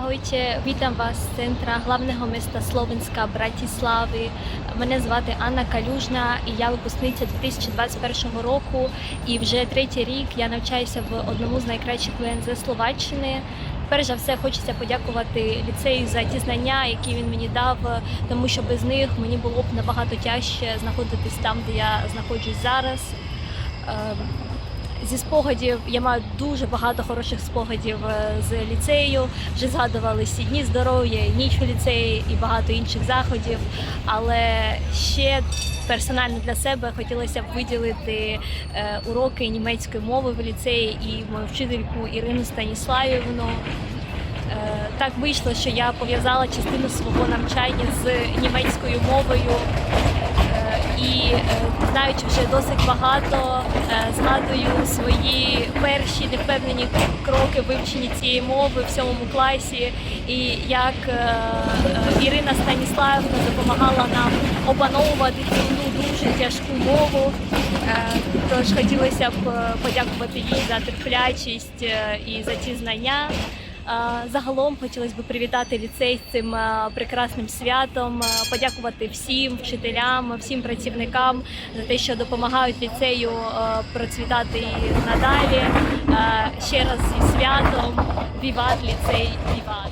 Ahojte, vítam vás z centra hlavného mesta Slovenska Братислави. Мене звати Анна Калюжна і я випускниця 2021 року. І вже третій рік я навчаюся в одному з найкращих ВНЗ Словаччини. Перш за все, хочеться подякувати ліцею за ті знання, які він мені дав, тому що без них мені було б набагато тяжче знаходитись там, де я знаходжусь зараз. Зі спогадів я маю дуже багато хороших спогадів е, з ліцею. Вже згадували всі дні здоров'я, і ніч у ліцеї і багато інших заходів. Але ще персонально для себе хотілося б виділити е, уроки німецької мови в ліцеї і мою вчительку Ірину Станіславівну. Е, Так вийшло, що я пов'язала частину свого навчання з німецькою мовою. І е, знаючи вже досить багато, е, згадую свої перші невпевнені кроки вивчення цієї мови в сьомому класі, і як е, Ірина Станіславівна допомагала нам опановувати цю ну, дуже тяжку мову. Тож хотілося б подякувати їй за терплячість і за ці знання. Загалом хотілося б привітати ліцей з цим прекрасним святом, подякувати всім вчителям, всім працівникам за те, що допомагають ліцею процвітати надалі. Ще раз зі святом. Віват ліцей, віват!